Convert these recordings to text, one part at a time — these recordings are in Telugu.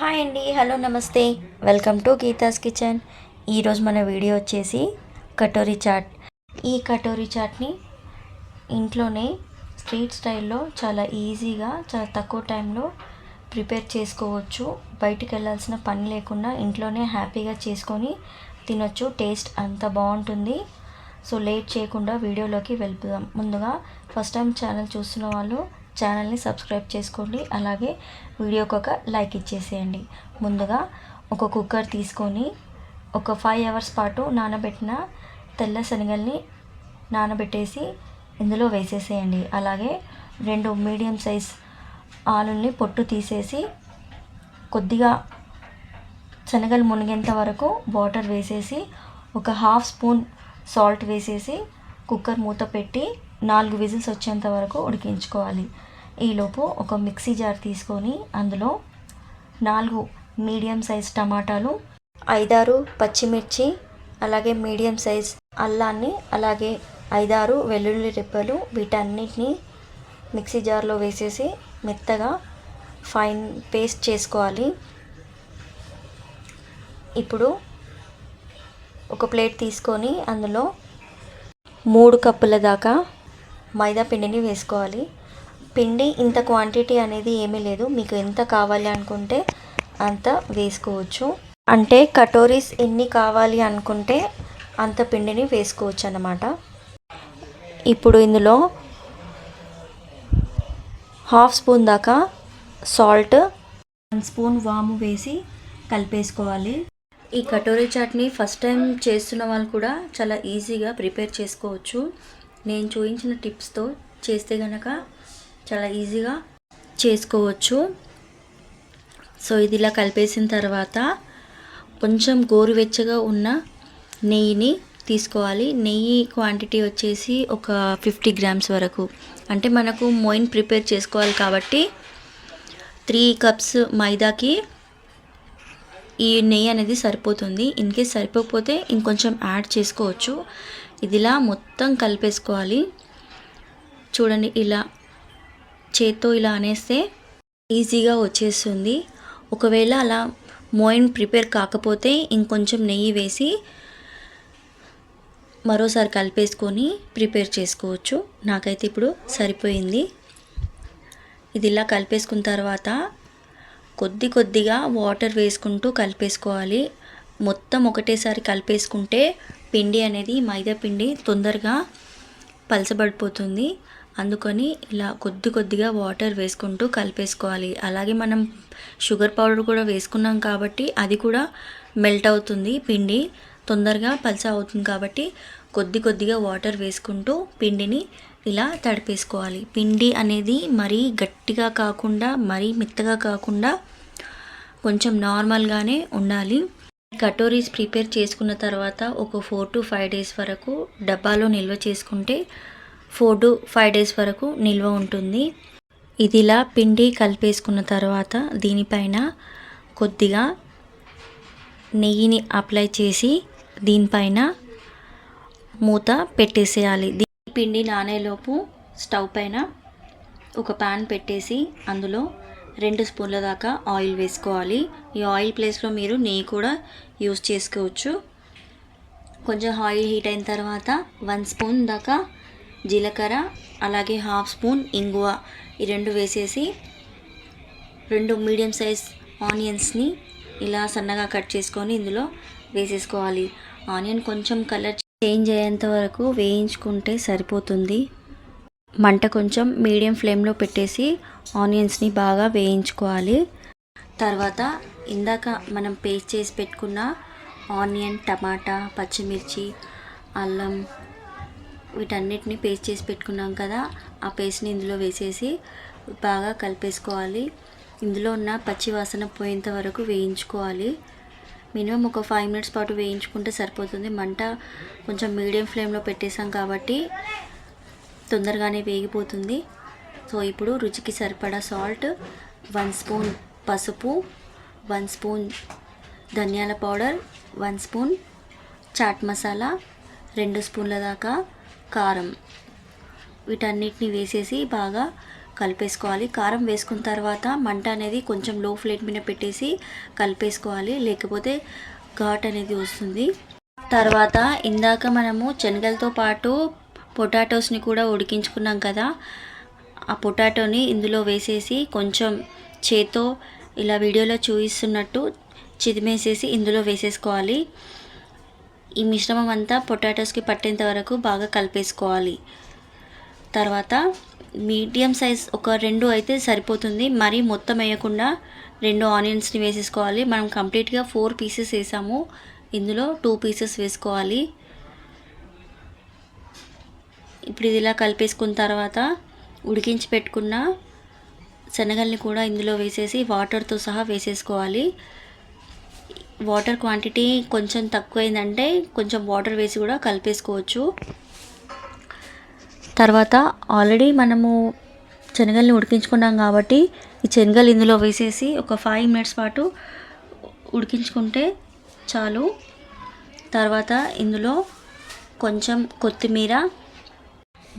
హాయ్ అండి హలో నమస్తే. వెల్కమ్ టు గీతాస్ కిచెన్ ఈరోజు మన వీడియో వచ్చేసి కటోరీ చాట్. ఈ కటోరీ చాట్ని ఇంట్లోనే స్ట్రీట్ స్టైల్లో చాలా ఈజీగా చాలా తక్కువ టైంలో ప్రిపేర్ చేసుకోవచ్చు. బయటికి వెళ్ళాల్సిన పని లేకుండా ఇంట్లోనే హ్యాపీగా చేసుకొని తినొచ్చు. టేస్ట్ అంత బాగుంటుంది. సో లేట్ చేయకుండా వీడియోలోకి వెళ్ళిపోదాం. ముందుగా ఫస్ట్ టైం ఛానల్ చూస్తున్న వాళ్ళు ఛానల్ని సబ్స్క్రైబ్ చేసుకోండి. అలాగే వీడియోకి ఒక లైక్ ఇచ్చేసేయండి. ముందుగా ఒక కుక్కర్ తీసుకొని ఒక ఫైవ్ అవర్స్ పాటు నానబెట్టిన తెల్ల శనగల్ని నానబెట్టేసి ఇందులో వేసేసేయండి. అలాగే రెండు మీడియం సైజ్ ఆలుల్ని పొట్టు తీసేసి కొద్దిగా శనగలు మునిగేంత వరకు వాటర్ వేసేసి ఒక హాఫ్ స్పూన్ సాల్ట్ వేసేసి కుక్కర్ మూత పెట్టి నాలుగు విజిల్స్ వచ్చేంత వరకు ఉడికించుకోవాలి. ఈలోపు ఒక మిక్సీ జార్ తీసుకొని అందులో నాలుగు మీడియం సైజ్ టమాటాలు ఐదారు పచ్చిమిర్చి అలాగే మీడియం సైజ్ అల్లాన్ని అలాగే ఐదారు వెల్లుల్లి రెప్పలు వీటన్నిటిని మిక్సీ జార్లో వేసేసి మెత్తగా ఫైన్ పేస్ట్ చేసుకోవాలి. ఇప్పుడు ఒక ప్లేట్ తీసుకొని అందులో మూడు కప్పుల దాకా మైదా పిండిని వేసుకోవాలి. పిండి ఇంత క్వాంటిటీ అనేది ఏమీ లేదు. మీకు ఎంత కావాలి అనుకుంటే అంత వేసుకోవచ్చు. అంటే కటోరీస్ ఎన్ని కావాలి అనుకుంటే అంత పిండిని వేసుకోవచ్చు అన్నమాట. ఇప్పుడు ఇందులో హాఫ్ స్పూన్ దాకా సాల్ట్ వన్ స్పూన్ వాము వేసి కలిపేసుకోవాలి. ఈ కటోరీ చాట్ని ఫస్ట్ టైం చేస్తున్న వాళ్ళు కూడా చాలా ఈజీగా ప్రిపేర్ చేసుకోవచ్చు. నేను చూపించిన టిప్స్తో చేస్తే కనుక చాలా ఈజీగా చేసుకోవచ్చు. సో ఇది ఇలా కలిపేసిన తర్వాత కొంచెం గోరువెచ్చగా ఉన్న నెయ్యిని తీసుకోవాలి. నెయ్యి క్వాంటిటీ వచ్చేసి ఒక ఫిఫ్టీ గ్రామ్స్ వరకు. అంటే మనకు మోయిన్ ప్రిపేర్ చేసుకోవాలి కాబట్టి త్రీ కప్స్ మైదాకి ఈ నెయ్యి అనేది సరిపోతుంది. ఇన్ కేస్ సరిపోకపోతే ఇంకొంచెం యాడ్ చేసుకోవచ్చు. ఇదిలా మొత్తం కలిపేసుకోవాలి. చూడండి ఇలా చేత్తో ఇలా అనేస్తే ఈజీగా వచ్చేస్తుంది. ఒకవేళ అలా మోయిన్ ప్రిపేర్ కాకపోతే ఇంకొంచెం నెయ్యి వేసి మరోసారి కలిపేసుకొని ప్రిపేర్ చేసుకోవచ్చు. నాకైతే ఇప్పుడు సరిపోయింది. ఇది ఇలా కలిపేసుకున్న తర్వాత కొద్ది కొద్దిగా వాటర్ వేసుకుంటూ కలిపేసుకోవాలి. మొత్తం ఒకటేసారి కలిపేసుకుంటే పిండి అనేది మైదా పిండి తొందరగా పలసబడిపోతుంది అందుకని ఇలా కొద్ది కొద్దిగా వాటర్ వేసుకుంటూ కలిపేసుకోవాలి. అలాగే మనం షుగర్ పౌడర్ కూడా వేసుకున్నాం కాబట్టి అది కూడా మెల్ట్ అవుతుంది పిండి. తొందరగా పలస అవుతుంది కాబట్టి కొద్ది కొద్దిగా వాటర్ వేసుకుంటూ పిండిని ఇలా తడిపేసుకోవాలి. పిండి అనేది మరీ గట్టిగా కాకుండా మరీ మెత్తగా కాకుండా కొంచెం నార్మల్గానే ఉండాలి. కటోరీస్ ప్రిపేర్ చేసుకున్న తర్వాత ఒక ఫోర్ టు ఫైవ్ డేస్ వరకు డబ్బాలో నిల్వ చేసుకుంటే ఫోర్ టు ఫైవ్ డేస్ వరకు నిల్వ ఉంటుంది. ఇదిలా పిండి కలిపేసుకున్న తర్వాత దీనిపైన కొద్దిగా నెయ్యిని అప్లై చేసి దీనిపైన మూత పెట్టేసేయాలి. పిండి నానేలోపు స్టవ్ పైన ఒక ప్యాన్ పెట్టేసి అందులో రెండు స్పూన్ల దాకా ఆయిల్ వేసుకోవాలి. ఈ ఆయిల్ ప్లేస్లో మీరు నెయ్యి కూడా యూస్ చేసుకోవచ్చు. కొంచెం ఆయిల్ హీట్ అయిన తర్వాత వన్ స్పూన్ దాకా జీలకర్ర అలాగే హాఫ్ స్పూన్ ఇంగువ. ఈ రెండు వేసేసి రెండు మీడియం సైజ్ ఆనియన్స్ని ఇలా సన్నగా కట్ చేసుకొని ఇందులో వేసేసుకోవాలి. ఆనియన్ కొంచెం కలర్ చేంజ్ అయ్యేంత వరకు వేయించుకుంటే సరిపోతుంది. మంట కొంచెం మీడియం ఫ్లేమ్లో పెట్టేసి ఆనియన్స్ని బాగా వేయించుకోవాలి. తర్వాత ఇందాక మనం పేస్ట్ చేసి పెట్టుకున్న ఆనియన్ టమాటా పచ్చిమిర్చి అల్లం వీటన్నిటిని పేస్ట్ చేసి పెట్టుకున్నాం కదా ఆ పేస్ట్ని ఇందులో వేసేసి బాగా కలిపేసుకోవాలి. ఇందులో ఉన్న పచ్చి వాసన పోయేంత వరకు వేయించుకోవాలి. మినిమం ఒక ఫైవ్ మినిట్స్ పాటు వేయించుకుంటే సరిపోతుంది. మంట కొంచెం మీడియం ఫ్లేమ్లో పెట్టేసాం కాబట్టి తొందరగానే వేగిపోతుంది. సో ఇప్పుడు రుచికి సరిపడా సాల్ట్ వన్ స్పూన్ పసుపు వన్ స్పూన్ ధనియాల powder one spoon chaat masala రెండు స్పూన్ల దాకా కారం. వీటన్నిటిని వేసేసి బాగా కలిపేసుకోవాలి. కారం వేసుకున్న తర్వాత మంట అనేది కొంచెం లో ఫ్లేమ్ మీద పెట్టేసి కలిపేసుకోవాలి. లేకపోతే ఘాట్ అనేది వస్తుంది. తర్వాత ఇందాక మనము శనగలతో పాటు పొటాటోస్ని కూడా ఉడికించుకున్నాం కదా. ఆ పొటాటోని ఇందులో వేసేసి కొంచెం చేతో ఇలా వీడియోలో చూపిస్తున్నట్టు చిదిమేసేసి ఇందులో వేసేసుకోవాలి. ఈ మిశ్రమం అంతా పొటాటోస్కి పట్టేంత వరకు బాగా కలిపేసుకోవాలి. తర్వాత మీడియం సైజ్ ఒక రెండు అయితే సరిపోతుంది. మరీ మొత్తం వేయకుండా రెండు ఆనియన్స్ని వేసేసుకోవాలి. మనం కంప్లీట్గా ఫోర్ పీసెస్ వేసాము. ఇందులో టూ పీసెస్ వేసుకోవాలి. ఇప్పుడు ఇది ఇలా కలిపేసుకున్న తర్వాత ఉడికించి పెట్టుకున్న శనగల్ని కూడా ఇందులో వేసేసి వాటర్తో సహా వేసేసుకోవాలి. వాటర్ క్వాంటిటీ కొంచెం తక్కువైందంటే కొంచెం వాటర్ వేసి కూడా కలిపేసుకోవచ్చు. తర్వాత ఆల్రెడీ మనము శనగల్ని ఉడికించుకున్నాం కాబట్టి ఈ శనగలు ఇందులో వేసేసి ఒక ఫైవ్ మినిట్స్ పాటు ఉడికించుకుంటే చాలు. తర్వాత ఇందులో కొంచెం కొత్తిమీర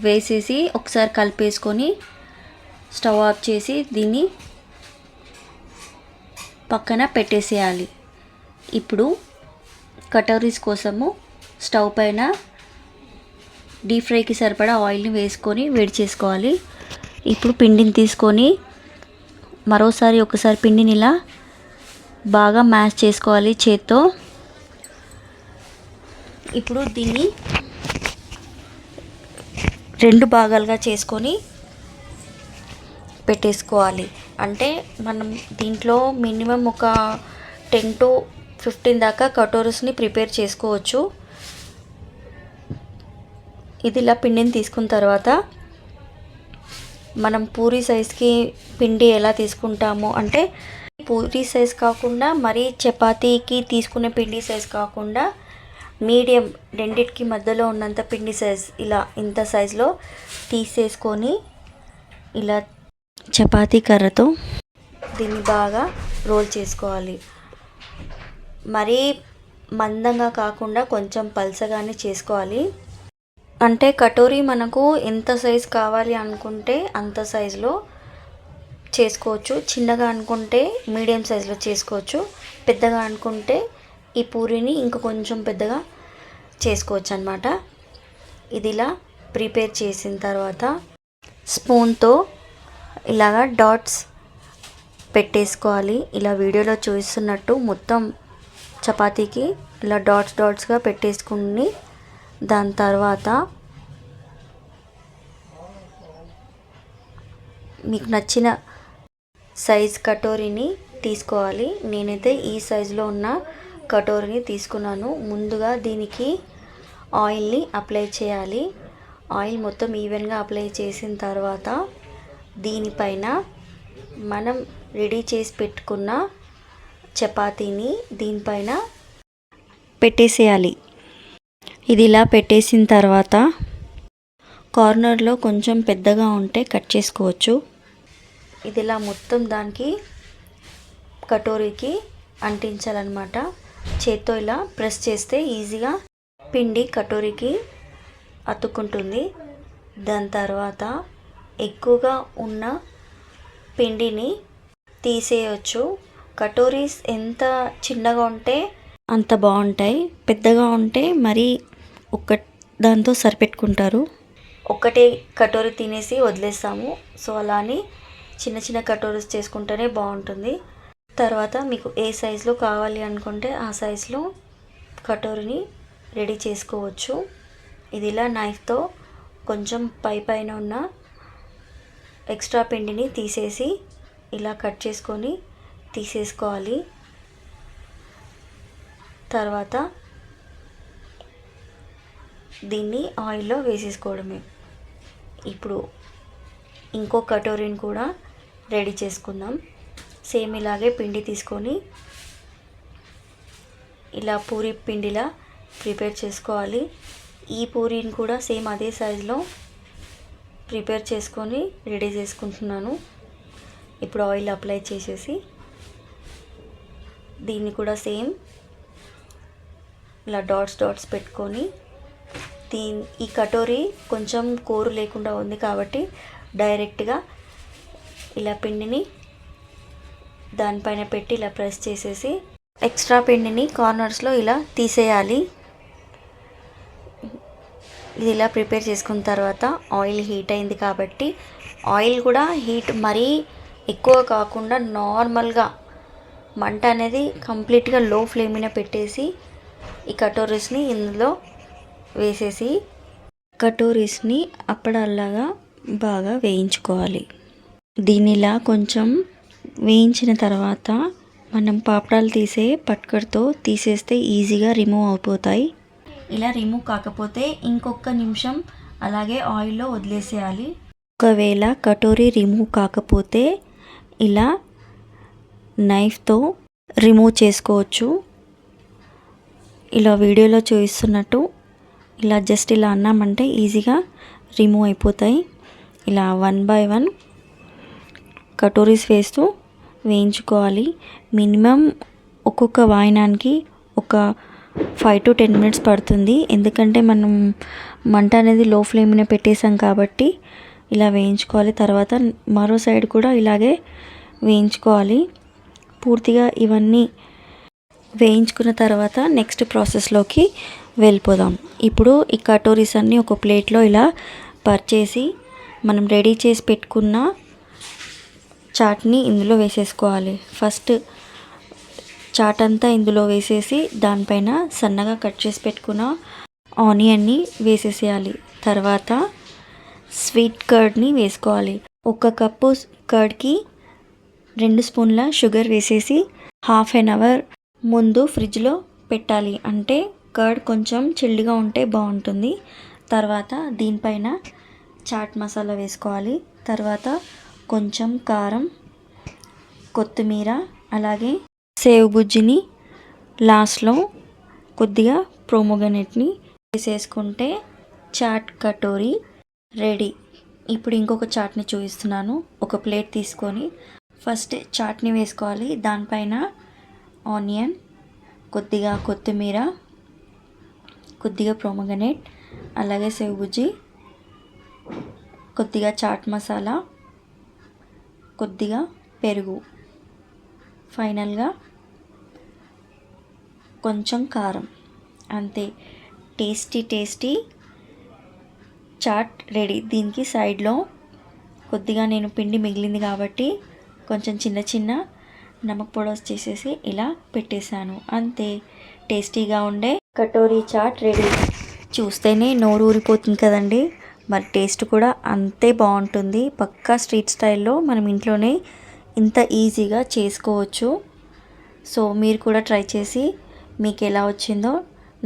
వేసేసి ఒకసారి కలిపేసుకొని స్టవ్ ఆఫ్ చేసి దీన్ని పక్కన పెట్టేసేయాలి. ఇప్పుడు కటోరీస్ కోసము స్టవ్ పైన డీప్ ఫ్రైకి సరిపడా ఆయిల్ని వేసుకొని వేడి చేసుకోవాలి. ఇప్పుడు పిండిని తీసుకొని మరోసారి ఒకసారి పిండిని ఇలా బాగా మ్యాష్ చేసుకోవాలి చేత్తో. ఇప్పుడు దీన్ని రెండు భాగాలుగా చేసుకొని పెట్టేసుకోవాలి. అంటే మనం దీంట్లో మినిమం ఒక టెన్ టు ఫిఫ్టీన్ దాకా కటోరస్ని ప్రిపేర్ చేసుకోవచ్చు. ఇది ఇలా పిండిని తీసుకున్న తర్వాత మనం పూరి సైజ్కి పిండి ఎలా తీసుకుంటాము అంటే పూరి సైజ్ కాకుండా మరీ చపాతీకి తీసుకునే పిండి సైజ్ కాకుండా మీడియం రెండిటికి మధ్యలో ఉన్నంత పిండి సైజ్ ఇలా ఇంత సైజులో తీసేసుకొని ఇలా చపాతీ కర్రతో దీన్ని బాగా రోల్ చేసుకోవాలి. మరీ మందంగా కాకుండా కొంచెం పల్చగానే చేసుకోవాలి. అంటే కటోరీ మనకు ఎంత సైజ్ కావాలి అనుకుంటే అంత సైజులో చేసుకోవచ్చు. చిన్నగా అనుకుంటే మీడియం సైజులో చేసుకోవచ్చు. పెద్దగా అనుకుంటే ఈ పూరిని ఇంకా కొంచెం పెద్దగా చేసుకోవచ్చు అనమాట ఇది ఇలా ప్రిపేర్ చేసిన తర్వాత స్పూన్తో ఇలాగా డాట్స్ పెట్టేసుకోవాలి. ఇలా వీడియోలో చూస్తున్నట్టు మొత్తం చపాతీకి ఇలా డాట్స్ డాట్స్గా పెట్టేసుకుని దాని తర్వాత మీకు నచ్చిన సైజ్ కటోరీని తీసుకోవాలి. నేనైతే ఈ సైజులో ఉన్న కటోరీని తీసుకున్నాను. ముందుగా దీనికి ఆయిల్ని అప్లై చేయాలి. ఆయిల్ మొత్తం ఈవెన్గా అప్లై చేసిన తర్వాత దీనిపైన మనం రెడీ చేసి పెట్టుకున్న చపాతీని దీనిపైన పెట్టేసేయాలి. ఇది ఇలా పెట్టేసిన తర్వాత కార్నర్లో కొంచెం పెద్దగా ఉంటే కట్ చేసుకోవచ్చు. ఇది ఇలా మొత్తం దానికి కటోరీకి అంటించాలన్నమాట. చేత్తో ఇలా ప్రెస్ చేస్తే ఈజీగా పిండి కటోరీకి అతుక్కుంటుంది. దాని తర్వాత ఎక్కువగా ఉన్న పిండిని తీసేయచ్చు. కటోరీస్ ఎంత చిన్నగా ఉంటే అంత బాగుంటాయి. పెద్దగా ఉంటే మరీ ఒక్క దాంతో సరిపెట్టుకుంటారు. ఒక్కటే కటోరీ తినేసి వదిలేస్తాము. సో అలా అని చిన్న చిన్న కటోరీస్ చేసుకుంటేనే బాగుంటుంది. తర్వాత మీకు ఏ సైజులో కావాలి అనుకుంటే ఆ సైజులో కటోరీని రెడీ చేసుకోవచ్చు. ఇది ఇలా నైఫ్తో కొంచెం పై పైన ఉన్న ఎక్స్ట్రా పిండిని తీసేసి ఇలా కట్ చేసుకొని తీసేసుకోవాలి. తర్వాత దీన్ని ఆయిల్లో వేసేసుకోవడమే. ఇప్పుడు ఇంకో కటోరీని కూడా రెడీ చేసుకుందాం. సేమ్ ఇలాగే పిండి తీసుకొని ఇలా పూరి పిండిలా ప్రిపేర్ చేసుకోవాలి. ఈ పూరీని కూడా సేమ్ అదే సైజులో ప్రిపేర్ చేసుకొని రెడీ చేసుకుంటున్నాను. ఇప్పుడు ఆయిల్ అప్లై చేసేసి దీన్ని కూడా సేమ్ ఇలా డాట్స్ డాట్స్ పెట్టుకొని దీని ఈ కటోరీ కొంచెం కూరు లేకుండా ఉంది కాబట్టి డైరెక్ట్గా ఇలా పిండిని దానిపైన పెట్టి ఇలా ప్రెస్ చేసేసి ఎక్స్ట్రా పిండిని కార్నర్స్లో ఇలా తీసేయాలి. ఇది ఇలా ప్రిపేర్ చేసుకున్న తర్వాత ఆయిల్ హీట్ అయింది కాబట్టి ఆయిల్ కూడా హీట్ మరీ ఎక్కువ కాకుండా నార్మల్గా మంట అనేది కంప్లీట్గా లో ఫ్లేమ్ మీద పెట్టేసి ఈ కటోరీస్ని ఇందులో వేసేసి కటోరీస్ని అప్పడల్లాగా బాగా వేయించుకోవాలి. దీనిలా కొంచెం వేయించిన తర్వాత మనం పాపడాలు తీసే పట్కర్తో తీసేస్తే ఈజీగా రిమూవ్ అయిపోతాయి ఇలా రిమూవ్ కాకపోతే ఇంకొక నిమిషం అలాగే ఆయిల్లో వదిలేసేయాలి. ఒకవేళ కటోరీ రిమూవ్ కాకపోతే ఇలా నైఫ్తో రిమూవ్ చేసుకోవచ్చు. ఇలా వీడియోలో చూపిస్తున్నట్టు ఇలా జస్ట్ ఇలా అన్నామంటే ఈజీగా రిమూవ్ అయిపోతాయి. ఇలా వన్ బై వన్ కటోరీస్ వేస్తూ వేయించుకోవాలి. మినిమం ఒక్కొక్క వాయినానికి ఒక ఫైవ్ టు టెన్ మినిట్స్ పడుతుంది. ఎందుకంటే మనం మంట అనేది లో ఫ్లేమ్నే పెట్టేసాం కాబట్టి ఇలా వేయించుకోవాలి. తర్వాత మరో సైడ్ కూడా ఇలాగే వేయించుకోవాలి. పూర్తిగా ఇవన్నీ వేయించుకున్న తర్వాత నెక్స్ట్ ప్రాసెస్లోకి వెళ్ళిపోదాం. ఇప్పుడు ఈ కటోరీస్ అన్నీ ఒక ప్లేట్లో ఇలా పరిచేసి మనం రెడీ చేసి పెట్టుకున్న చాట్ని ఇందులో వేసేసుకోవాలి. ఫస్ట్ చాట్ అంతా ఇందులో వేసేసి దానిపైన సన్నగా కట్ చేసి పెట్టుకున్న ఆనియన్ని వేసేసేయాలి. తర్వాత స్వీట్ కర్డ్ని వేసుకోవాలి. ఒక కప్పు కర్డ్కి రెండు స్పూన్ల షుగర్ వేసేసి హాఫ్ అన్ అవర్ ముందు ఫ్రిడ్జ్లో పెట్టాలి. అంటే కర్డ్ కొంచెం చిల్లిగా ఉంటే బాగుంటుంది. తర్వాత దీనిపైన చాట్ మసాలా వేసుకోవాలి. తర్వాత కొంచెం కారం కొత్తిమీర అలాగే సేవ్ బుజ్జిని లాస్ట్లో కొద్దిగా ప్రోమోగనెట్ని వేసేసుకుంటే చాట్ కటోరీ రెడీ. ఇప్పుడు ఇంకొక చాట్ని చూపిస్తున్నాను. ఒక ప్లేట్ తీసుకొని ఫస్ట్ చాట్ని వేసుకోవాలి. దానిపైన ఆనియన్ కొద్దిగా కొత్తిమీర కొద్దిగా ప్రోమగనేట్ అలాగే సేవ్ బుజ్జి కొద్దిగా చాట్ మసాలా కొద్దిగా పెరుగు. ఫైనల్గా కొంచెం కారం. అంతే. Tasty tasty. Chat ready. దీనికి సైడ్లో కొద్దిగా నేను పిండి మిగిలింది కాబట్టి కొంచెం చిన్న చిన్న నమక్ పొడోస్ చేసేసి ఇలా పెట్టేశాను. అంతే. టేస్టీగా ఉండే కటోరీ చాట్ రెడీ. చూస్తేనే నోరు ఊరిపోతుంది కదండి. మరి టేస్ట్ కూడా అంతే బాగుంటుంది. పక్కా స్ట్రీట్ స్టైల్లో మనం ఇంట్లోనే ఇంత ఈజీగా చేసుకోవచ్చు. సో మీరు కూడా ట్రై చేసి మీకు ఎలా వచ్చిందో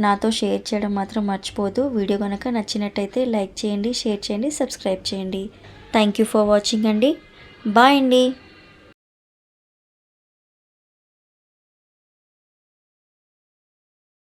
నాతో షేర్ చేయడం మాత్రం మర్చిపోదు వీడియో కనుక నచ్చినట్టయితే లైక్ చేయండి షేర్ చేయండి సబ్స్క్రైబ్ చేయండి. థ్యాంక్ యూ ఫర్ వాచింగ్ అండి. బాయ్ అండి.